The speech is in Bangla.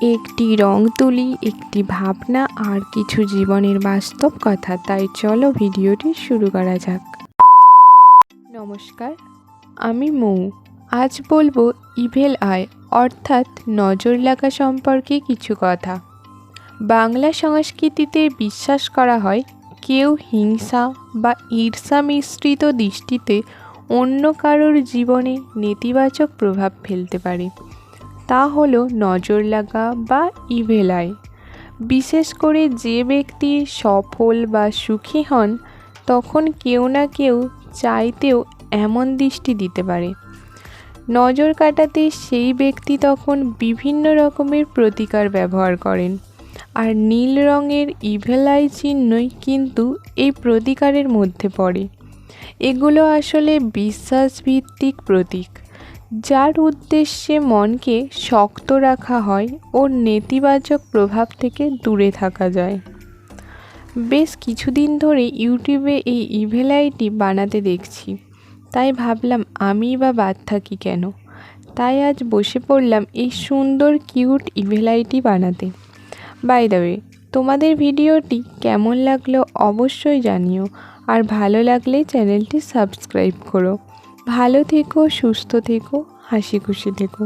একটি রং তুলি, একটি ভাবনা আর কিছু জীবনের বাস্তব কথা। তাই চলো ভিডিওটি শুরু করা যাক। নমস্কার, আমি মৌ। আজ বলব ইভেল আয় অর্থাৎ নজর লাগা সম্পর্কে কিছু কথা। বাংলা সংস্কৃতিতে বিশ্বাস করা হয়, কেউ হিংসা বা ঈর্ষা মিশ্রিত দৃষ্টিতে অন্য কারোর জীবনে নেতিবাচক প্রভাব ফেলতে পারে। তা হলো নজর লাগা বা ইভেল আই। বিশেষ করে যে ব্যক্তি সফল বা সুখী হন, তখন কেউ না কেউ চাইতেও এমন দৃষ্টি দিতে পারে। নজর কাটাতে সেই ব্যক্তি তখন বিভিন্ন রকমের প্রতিকার ব্যবহার করেন। আর নীল রঙের ইভেল আই চিহ্নই কিন্তু এই প্রতিকারের মধ্যে পড়ে। এগুলো আসলে বিশ্বাসভিত্তিক প্রতীক। যার উদ্দেশ্যে মনকে শক্ত রাখা হয় ও নেতিবাচক প্রভাব থেকে দূরে থাকা যায়। বেশ কিছুদিন ধরে ইউটিউবে এই ইভেল আইটি বানাতে দেখছি। তাই ভাবলাম আমি বা বাদ থাকি কেন? তাই আজ বসে পড়লাম এই সুন্দর কিউট ইভেল আইটি বানাতে। বাই দ্য ওয়ে তোমাদের ভিডিওটি কেমন লাগল অবশ্যই জানিও। আর ভালো লাগলে চ্যানেলটি সাবস্ক্রাইব করো। ভালো থেকো সুস্থ থেকো হাসি খুশি থেকো।